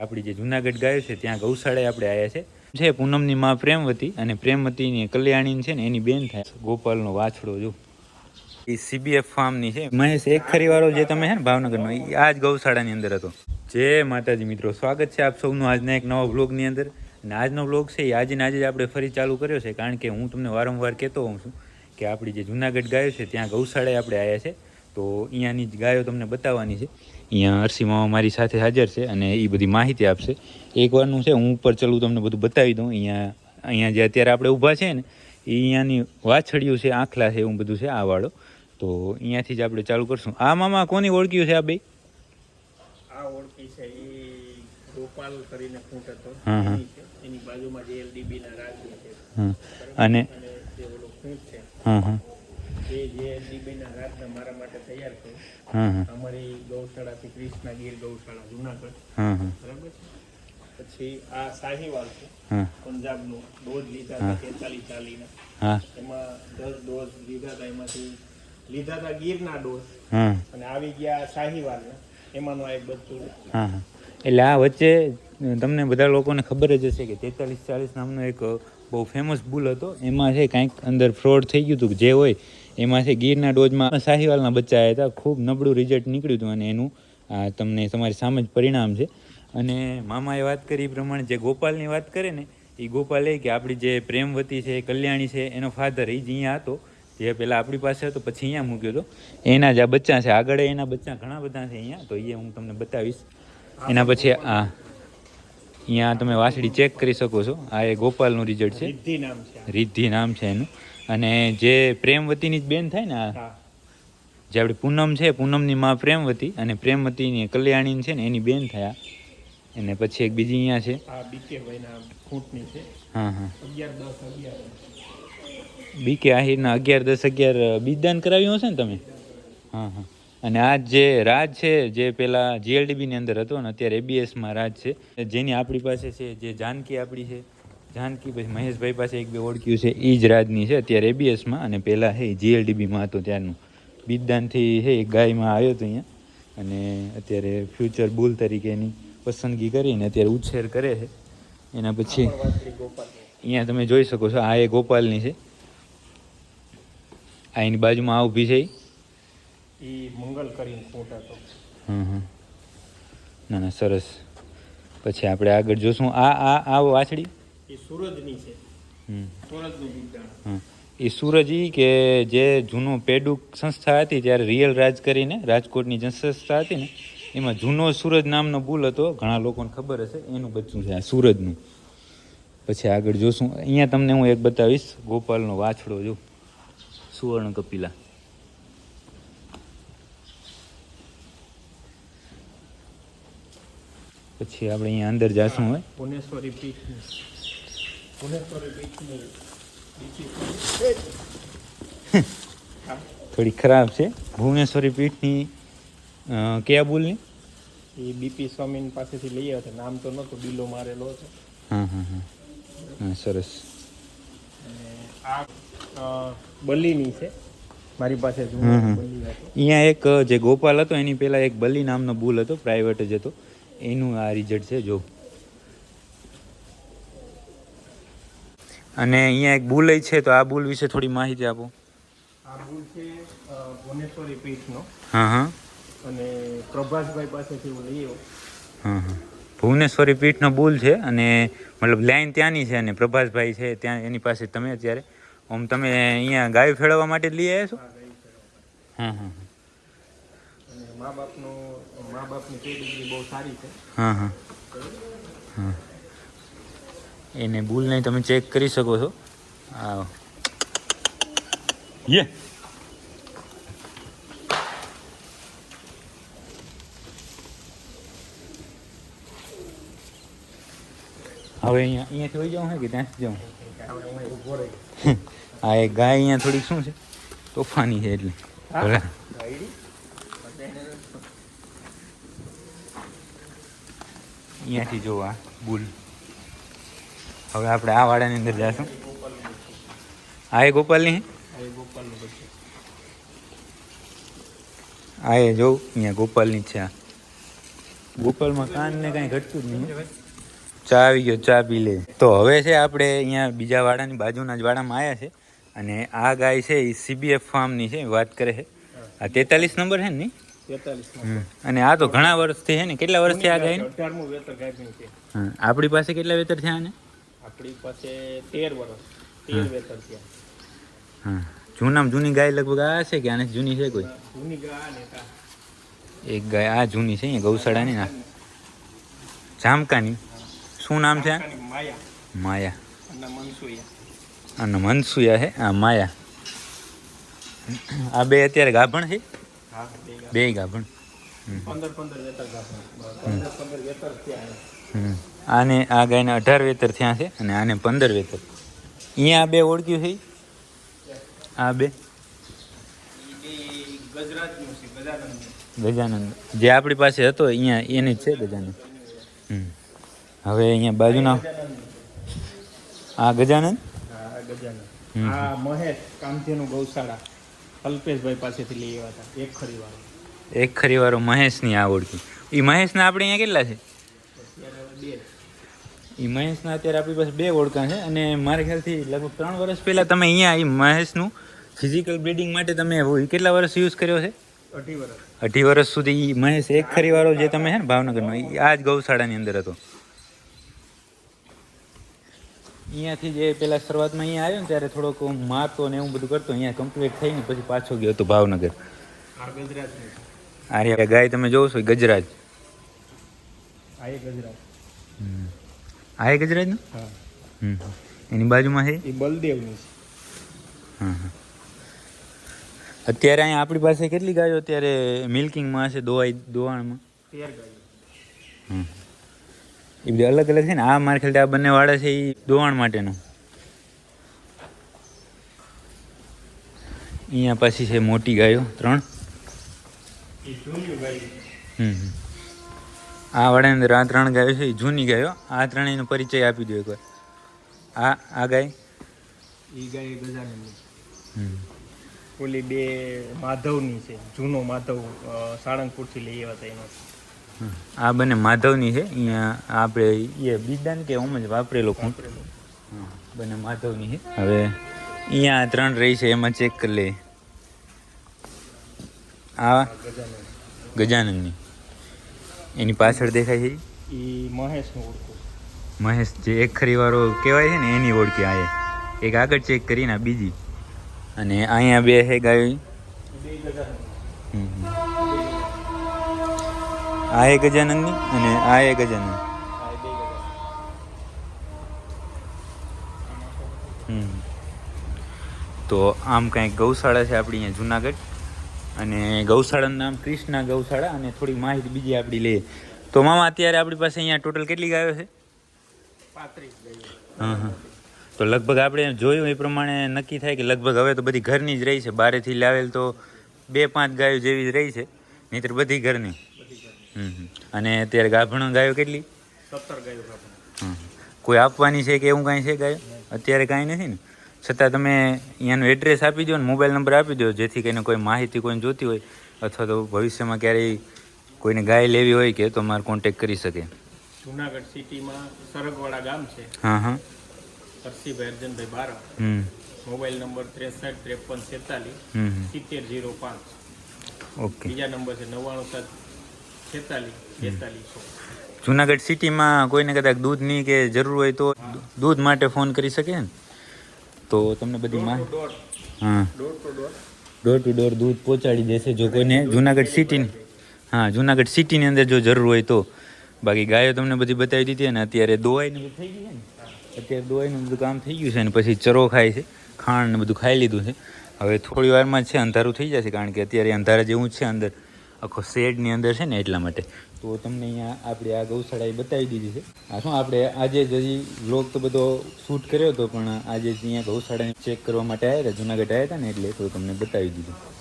આપણી જે જુનાગઢ ગાયો છે, ત્યાં ગૌશાળાએ આપણે આવ્યા છે. છે પૂનમની માં પ્રેમવતી અને પ્રેમવતીની કલ્યાણી છે ને, એની બેન થાય ગોપાલનો વાછડો જો. એ સીબીએફ ફાર્મની છે. મહેશ, એક ખરીવાળો જે તમે છે ને, ભાવનગરનો, એ આ જ ગૌશાળાની અંદર હતો. જય માતાજી મિત્રો, સ્વાગત છે આપ સૌનું આજના એક નવા બ્લોગની અંદર. અને આજનો બ્લોગ છે એ આજે ને આજે જ આપણે ફરી ચાલુ કર્યો છે, કારણ કે હું તમને વારંવાર કહેતો હોઉં છું કે આપણી જે જુનાગઢ ગાયો છે, ત્યાં ગૌશાળાએ આપણે આવ્યા છે. તો અહીંયાની જ ગાયો તમને બતાવવાની છે. અહીંયા અરસી મામા મારી સાથે હાજર છે અને એ બધી માહિતી આપશે. એકવારનું છે હું ઉપર ચલું તમને બધું બતાવી દઉં. અહીંયા અહીંયા જે અત્યારે આપણે ઊભા છે ને એ અહીંયાની વાછડિયું છે આંખલા છે એવું બધું છે આ વાળો. તો અહીંયાથી જ આપણે ચાલુ કરશું. આ મામા કોની ઓળખ્યું છે આ બે? આ ઓળખી છે એ ગોપાલ કરીને ખૂંટ હતો. હા, હા. એની બાજુમાં જે એલડીબી ના રાજ્ય છે. હં. અને હા હા. એ જે એલડીબી ના મારા માટે તૈયાર છે હા હા અમારી ગૌશાળાથી ગીર ગૌશાળા જુનાગઢ. હા હા બરાબર છે? પછી આ શાહીવાલ છે હા ડોઝ લીધા હતા તેતાલીસ ચાલીના. એમાં દસ ડોઝ લીધા હતા એમાંથી લીધા હતા ગીરના ડોઝ અને આવી ગયા શાહીવાલના એમાંનો આ એક હા એટલે આ વચ્ચે તમને બધા લોકોને ખબર જ હશે કે તેતાલીસ ચાલીસ નામનો એક બહુ ફેમસ બુલ હતો. એમાં છે કાંઈક અંદર ફ્રોડ થઈ ગયું હતું જે હોય એમાં છે ગીરના ડોઝમાં સાહીવાલના બચ્ચા આવ્યા હતા. ખૂબ નબળું રિઝલ્ટ નીકળ્યું હતું અને એનું આ તમને તમારી સામે જ પરિણામ છે. અને મામાએ વાત કરી એ પ્રમાણે જે ગોપાલની વાત કરે ને એ ગોપાલ એ કે આપણી જે પ્રેમવતી છે કલ્યાણી છે એનો ફાધર એ જ અહીંયા હતો. જે પહેલાં આપણી પાસે હતો પછી અહીંયા મૂક્યો હતો. એના જ આ બચ્ચા છે. આગળ એના બચ્ચા ઘણા બધા છે અહીંયા. તો એ હું તમને બતાવીશ. એના પછી આ અહીંયા તમે વાસળી ચેક કરી શકો છો. આ એ ગોપાલનું રિઝલ્ટ છે. રિદ્ધિ નામ છે એનું. અને જે પ્રેમવતીની જ બેન થાય ને આ જે આપણી પૂનમ છે પૂનમની માં પ્રેમવતી અને પ્રેમવતીની કલ્યાણી છે ને એની બેન થયા. અને પછી એક બીજી અહીંયા છે. આ બીકે ભાઈના ખૂંટની છે. હા હા. અગિયાર દસ અગિયાર. બીકે આહિરના અગિયાર દસ અગિયાર બીજદાન કરાવ્યું હશે ને તમે? હા હા. અને આ જે રાજ છે જે પેલા જીએલડીબીની અંદર હતો ને અત્યારે એબીએસમાં રાજ છે. જેની આપણી પાસે છે જે જાનકી આપણી છે. જાનકી પછી મહેશભાઈ પાસે એક બે ઓળખ્યું છે એ જ રાજની છે અત્યારે એબીએસમાં અને પહેલાં હે જીએલડીબીમાં હતો ત્યારનું. બીજદાનથી હે ગાયમાં આવ્યો હતો અહીંયા અને અત્યારે ફ્યુચર બુલ તરીકે એની પસંદગી કરીને અત્યારે ઉછેર કરે છે. એના પછી અહીંયા તમે જોઈ શકો છો આ એ ગોપાલની છે. આ એની બાજુમાં આ ઊભી છે એ મંગલ કરીને ખૂંટ હતો હં હં ના ના સરસ. પછી આપણે આગળ જોશું. આ આ આ વાછડી? એ સૂરજની છે. એ સૂરજ કે જે જૂનું પેડુક સંસ્થા હતી ત્યારે રિયલ રાજ કરીને રાજકોટની જે સંસ્થા હતી ને એમાં જૂનો સૂરજ નામનો ભૂલ હતો. ઘણા લોકોને ખબર હશે એનું બચ્ચું છે આ સૂરજનું. પછી આગળ જોશું. અહીંયા તમને હું એક બતાવીશ ગોપાલનો વાછડો જો સુવર્ણ કપિલા. પછી આપણે અહીંયા અંદર જાશું હવે ભુવનેશ્વરી પીઠની બીજી હા થોડી ખરાબ છે. ભુવનેશ્વરી પીઠની કયા બુલની? એ બીપી સ્વામી પાસેથી લઈ આવ્યા હતા. નામ તો નહોતું બિલો મારેલો છે હા હા હા. સરસ. આ બલીની છે. મારી પાસે હતો. અહીંયા એક જે ગોપાલ હતો એની પહેલાં એક બલી નામનો બુલ હતો પ્રાઇવેટ જ હતો. એનું આ રિઝલ્ટ છે જો. અને અહીંયા એક બુલ છે તો આ બુલ વિશે થોડી માહિતી આપો. આ બુલ છે ભુવનેશ્વરી પીઠનો. હા હા. અને પ્રભાસભાઈ પાસેથી હું લઈ હા હા. ભુવનેશ્વરી પીઠનો બુલ છે અને મતલબ લાઈન ત્યાંની છે અને પ્રભાસભાઈ છે ત્યાં એની પાસે તમે અત્યારે આમ તમે અહીંયા ગાય ફેળવવા માટે લઈ આવ્યા છો. હા હા અને મા બાપનો મા બાપની પેઢી બહુ સારી છે. હા હા. એને બુલને તમે ચેક કરી શકો છો. આ યે. હવે અહીંયા અહીંયાથી હોઈ જાઉં હે કે ત્યાંથી જાઉં આપણે અહીં ઊભો રહી આ એક ગાય અહીંયા થોડીક શું છે? તોફાની છે એટલે. હા? ભલે. ગાઈડી અહીંયાથી જો આ બુલ હવે આપણે આ વાડાની અંદર જઈશું આ એ ગોપાલની? આ એ જો અહીંયા ગોપાલની છે આ. ગોપાલમાં કાન ને કાંઈ ઘટતું જ નહીં ચા આવી ગયો ચા પી લે. તો હવે છે આપણે અહીંયા બીજા વાડાની બાજુના જ વાડામાં આવ્યા છે. અને આ ગાય છે એ સીબીએફ ફાર્મની છે વાત કરે છે. આ તેતાલીસ નંબર છે ને? અને આ તો ઘણા વર્ષથી છે ને કેટલા વર્ષથી આ ગાય આપણી પાસે કેટલા વેતર છે ને આપણી પાસે તેર વર્ષ તેર વેતર થયા. હા જૂનામાં જૂની ગાય લગભગ આ છે કે આને જૂની છે કોઈ? જૂની ગાય એક ગાય આ જૂની છે અહીંયા ગૌશાળાની ના જામકાની. શું નામ છે માયા. માયા. અને મનસુયા. હે છે? આ માયા. આ બે અત્યારે ગાભણ છે? બે ગાભણ. પંદર પંદર વેતર ગાભણ. પંદર પંદર વેતર ત્યાં હમ. આને આ ગાયને અઢાર વેતર થયા છે અને આને પંદર વેતર. અહીંયા આ બે ઓળખ્યું છે? આ બે. ગજાનંદ. જે આપણી પાસે હતો અહીંયા એની જ છે ગજાનંદ. હમ. હવે અહીંયા બાજુના આ ગજાનંદ? હા ગજાનંદ હમ. આ મહેશ કામધેનું ગૌશાળા કલ્પેશભાઈ પાસેથી લઈ આવ્યા હતા એક ખરીવાળો. એક ખરીવારો મહેશની આ ઓળખી. એ મહેશના આપણે અહીંયા કેટલા છે? બે. એ મહેશના અત્યારે આપણી પાસે બે ઓળખા છે અને મારા ખ્યાલથી લગભગ ત્રણ વર્ષ પહેલાં તમે અહીંયા એ મહેશનું ફિઝિકલ બ્રીડિંગ માટે તમે કેટલા વર્ષ યુઝ કર્યો છે? અઢી વર્ષ. અઢી વર્ષ સુધી મહેશ એક ખરીવાળો જે તમે છે ને ભાવનગરનો એ આ જ ગૌશાળાની અંદર હતો. અહીંયાથી જે પેલા શરૂઆતમાં અહીંયા આવ્યો ને ત્યારે થોડોક મારતો ને એવું બધું કરતો અહીંયા કમ્પ્લીટ થઈને પછી પાછો ગયો હતો ભાવનગર. આ ગજરાતનું છે. ગાય તમે જોવો છો ગજરાજ. આ એ ગજરાત હમ. આ એ ગજરાજનું હા. હમ. એની બાજુમાં છે? એ બલદેવની છે. હા હા અત્યારે અહીંયા આપણી પાસે કેટલી ગાયો અત્યારે મિલ્કિંગમાં હશે દોવાઈ દોવાણમાં? તેર ગાયો. હમ. એ બધી અલગ અલગ છે ને? આ મારે ખ્યાલથી આ બંને વાળા છે એ દોવાણ માટેનું. અહીંયા પાછી છે મોટી ગાયો ત્રણ. હમ હમ. આ વાળાની અંદર આ ત્રણ ગાયો છે એ જૂની ગાયો. આ ત્રણેયનો પરિચય આપી દો એકવાર. આ આ ગાય? એ ગાય હમ. ઓલી બે માધવની છે જૂનો માધવ સાળંગપુરથી લઈ આવ્યા હતા એનો. આ બંને માધવની છે અહીંયા આપણે એ બીજદાન કે ઓમ જ વાપરેલો ખૂંટ? હા, બંને માધવની છે. હવે અહીંયા આ ત્રણ રહી છે એમાં ચેક કરી લે. આ ગજાનંદ ગજાનંદની એની પાછળ દેખાય છે? એ મહેશનું ઓળખું મહેશ જે એક ખરીવાળો કહેવાય છે ને એની ઓળખી આ એક આગળ ચેક કરીને આ બીજી. અને અહીંયા બે છે ગાયો. આ એ ગજાનંદની અને આ એ ગજાનંદ. તો આમ કાંઈક ગૌશાળા છે આપણી અહીંયા જુનાગઢ. અને ગૌશાળાનું નામ ક્રિષ્ના ગૌશાળા અને થોડી માહિતી બીજી આપણી લઈએ. તો મામા અત્યારે આપણી પાસે અહીંયા ટોટલ કેટલી ગાયો છે? પાંત્રીસ ગાયો. હા હા. તો લગભગ આપણે જોયું એ પ્રમાણે નક્કી થાય કે લગભગ હવે તો બધી ઘરની જ રહી છે. બારેથી લાવેલ તો બે પાંચ ગાયો જેવી જ રહી છે. નહીંતર બધી ઘરની. અને અત્યારે ગાભણ ગાયો કેટલી? સત્તર ગાયો કોઈ આપવાની છે કે એવું કાંઈ છે ગાયો? અત્યારે કાંઈ નથી ને? છતાં તમે અહીંયાનું એડ્રેસ આપી દો ને મોબાઈલ નંબર આપી દો જેથી કરીને કોઈ માહિતી કોઈને જોતી હોય અથવા તો ભવિષ્યમાં ક્યારેય કોઈને ગાય લેવી હોય કે તો મારે કોન્ટેક કરી શકે. જુનાગઢ સિટીમાં સરગવાડા ગામ છે. હા હા. હરસીભાઈ અર્જનભાઈ બારા હમ. મોબાઈલ નંબર ત્રેસઠ ત્રેપન હમ. સિત્તેર જીરો પાંચ. ઓકે. બીજા નંબર છે નવ્વાણું સાત છેતાલીસ બેતાલીસો જુનાગઢ સિટીમાં કોઈને કદાચ દૂધની કે જરૂર હોય તો દૂધ માટે ફોન કરી શકે ને? તો તમને બધી માહિતી હા. ડોર ટુ ડોર દૂધ પહોંચાડી દેશે જો કોઈને જુનાગઢ સિટીની હા, જુનાગઢ સિટીની અંદર જો જરૂર હોય તો. બાકી ગાયો તમને બધી બતાવી દીધી અને અત્યારે દોવાઈને બધું થઈ ગયું છે ને? અત્યારે દોવાઈનું બધું કામ થઈ ગયું છે ને પછી ચરો ખાય છે ખાંડ ને બધું ખાઈ લીધું છે. હવે થોડી વારમાં છે, અંધારું થઈ જશે કારણ કે અત્યારે અંધારા જેવું છે અંદર. આખો શેડની અંદર છે ને એટલા માટે. તો તમને અહીંયા આપણે આ ગૌશાળા બતાવી દીધી છે. આ શું આપણે આજે જ હજી વ્લોગ તો બધો શૂટ કર્યો હતો, પણ આજે અહીંયા ગૌશાળાને ચેક કરવા માટે આવ્યા હતા, જુનાગઢ આવ્યા હતા ને એટલે તો તમને બતાવી દીધું.